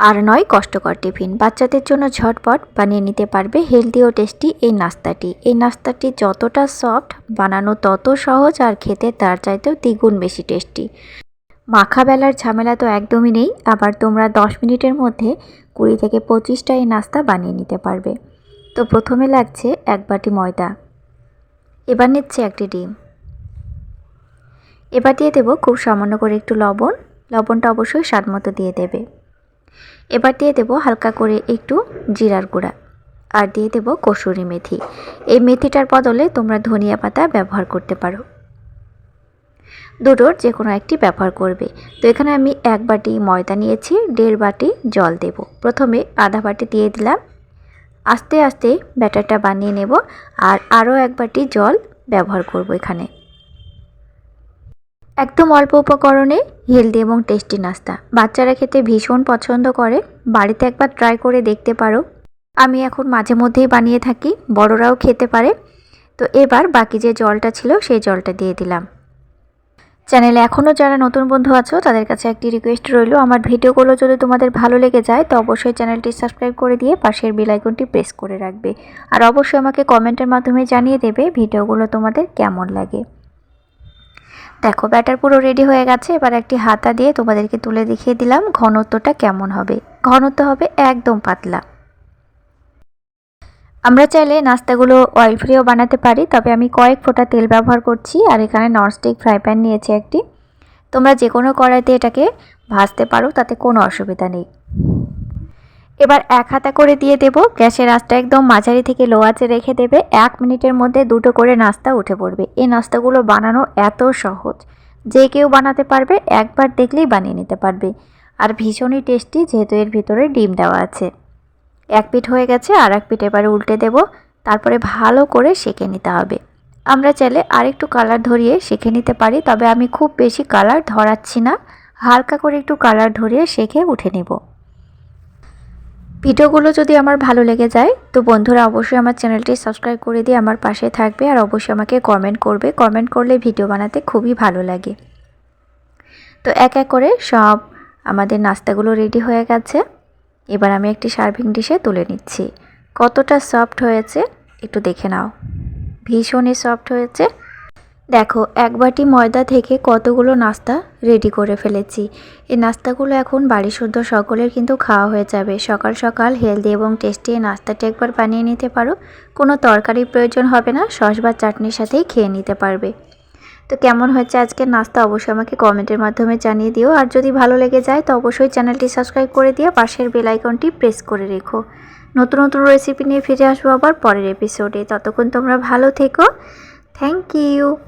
আর নয় কষ্টকর টিফিন। বাচ্চাদের জন্য ঝটপট বানিয়ে নিতে পারবে হেলদি ও টেস্টি এই নাস্তাটি। এই নাস্তাটি যতটা সফট বানানো তত সহজ আর খেতে তার চাইতেও দ্বিগুণ বেশি টেস্টি। মাখা বেলার ঝামেলা তো একদমই নেই, আবার তোমরা দশ মিনিটের মধ্যে কুড়ি থেকে পঁচিশটা এই নাস্তা বানিয়ে নিতে পারবে। তো প্রথমে লাগছে এক বাটি ময়দা। এবার নিচ্ছে একটি ডিম। এবার দিয়ে দেবো খুব সামান্য করে একটু লবণ। লবণটা অবশ্যই স্বাদ মতো দিয়ে দেবে। এবার দিয়ে দেবো হালকা করে একটু জিরার গুঁড়া আর দিয়ে দেবো কসুরি মেথি। এই মেথিটার বদলে তোমরা ধনিয়া পাতা ব্যবহার করতে পারো। দুটোর যে কোনো একটি ব্যবহার করবে। তো এখানে আমি এক বাটি ময়দা নিয়েছি, দেড় বাটি জল দেব। প্রথমে আধা বাটি দিয়ে দিলাম। আস্তে আস্তে ব্যাটারটা বানিয়ে নেব আর আরও এক বাটি জল ব্যবহার করব এখানে। একদম অল্প উপকরণে হেলদি এবং টেস্টি নাস্তা। বাচ্চারা খেতে ভীষণ পছন্দ করে। বাড়িতে একবার ট্রাই করে দেখতে পারো। আমি এখন মাঝে মধ্যেই বানিয়ে থাকি, বড়রাও খেতে পারে। তো এবার বাকি যে জলটা ছিল, সেই জলটা দিয়ে দিলাম। চ্যানেলে এখনও যারা নতুন বন্ধু আছো, তাদের কাছে একটি রিকোয়েস্ট রইল, আমার ভিডিওগুলো যদি তোমাদের ভালো লেগে যায়, তো অবশ্যই চ্যানেলটি সাবস্ক্রাইব করে দিয়ে পাশের আইকনটি প্রেস করে রাখবে। আর অবশ্যই আমাকে কমেন্টের মাধ্যমে জানিয়ে দেবে ভিডিওগুলো তোমাদের কেমন লাগে। দেখো, ব্যাটার পুরো রেডি হয়ে গেছে। এবার একটি হাতা দিয়ে তোমাদেরকে তুলে দেখিয়ে দিলাম ঘনত্বটা কেমন হবে। ঘনত্ব হবে একদম পাতলা। আমরা চাইলে নাস্তাগুলো অয়েল ফ্রিও বানাতে পারি, তবে আমি কয়েক ফোঁটা তেল ব্যবহার করছি, আর এখানে ননস্টিক ফ্রাই প্যান নিয়েছি একটি। তোমরা যে কোনো কড়াইতে এটাকে ভাজতে পারো, তাতে কোনো অসুবিধা নেই। এবার এক হাতা করে দিয়ে দেব। গ্যাসের আঁচটা একদম মাঝারি থেকে লো আঁচে রেখে দেবে। এক মিনিটের মধ্যে দুটো করে নাস্তা উঠে পড়বে। এই নাস্তাগুলো বানানো এত সহজ। যে কেউ বানাতে পারবে, একবার দেখলেই বানিয়ে নিতে পারবে। আর ভীষণই টেস্টি, যেহেতু এর ভিতরে ডিম দেওয়া আছে। এক পিঠ হয়ে গেছে, আর এক পিঠ এবারে উল্টে দেব। তারপরে ভালো করে সেঁকে নিতে হবে। আমরা চাইলে আরেকটু কালার ধরিয়ে সেঁকে নিতে পারি, তবে আমি খুব বেশি কালার ধরাচ্ছি না। হালকা করে একটু কালার ধরিয়ে সেঁকে উঠে নেব। ভিডিওগুলো যদি আমার ভালো লেগে যায়, তো বন্ধুরা অবশ্যই আমার চ্যানেলটি সাবস্ক্রাইব করে দিয়ে আমার পাশে থাকবে আর অবশ্যই আমাকে কমেন্ট করবে। কমেন্ট করলে ভিডিও বানাতে খুবই ভালো লাগে। তো এক এক করে সব আমাদের নাস্তাগুলো রেডি হয়ে গেছে। এবার আমি একটি সার্ভিং ডিশে তুলে নিচ্ছি। কতটা সফট হয়েছে, একটু দেখে নাও। ভীষণই সফট হয়েছে। দেখো, এক বাটি ময়দা থেকে কতগুলো নাস্তা রেডি করে ফেলেছি। এই নাস্তাগুলো এখন বাড়ি শুদ্ধ সকলের কিন্তু খাওয়া হয়ে যাবে। সকাল সকাল হেলদি এবং টেস্টি এই নাস্তাটি একবার বানিয়ে নিতে পারো। কোনো তরকারির প্রয়োজন হবে না, সস বা চাটনির সাথেই খেয়ে নিতে পারবে। তো কেমন হয়েছে আজকের নাস্তা? অবশ্যই আমাকে কমেন্টের মাধ্যমে জানিয়ে দিও। আর যদি ভালো লেগে যায়, তো অবশ্যই চ্যানেলটি সাবস্ক্রাইব করে দিয়ে পাশের বেল আইকনটি প্রেস করে রেখো। নতুন নতুন রেসিপি নিয়ে ফিরে আসব আবার পরের এপিসোডে ততক্ষণ তোমরা ভালো থেকো। Thank you.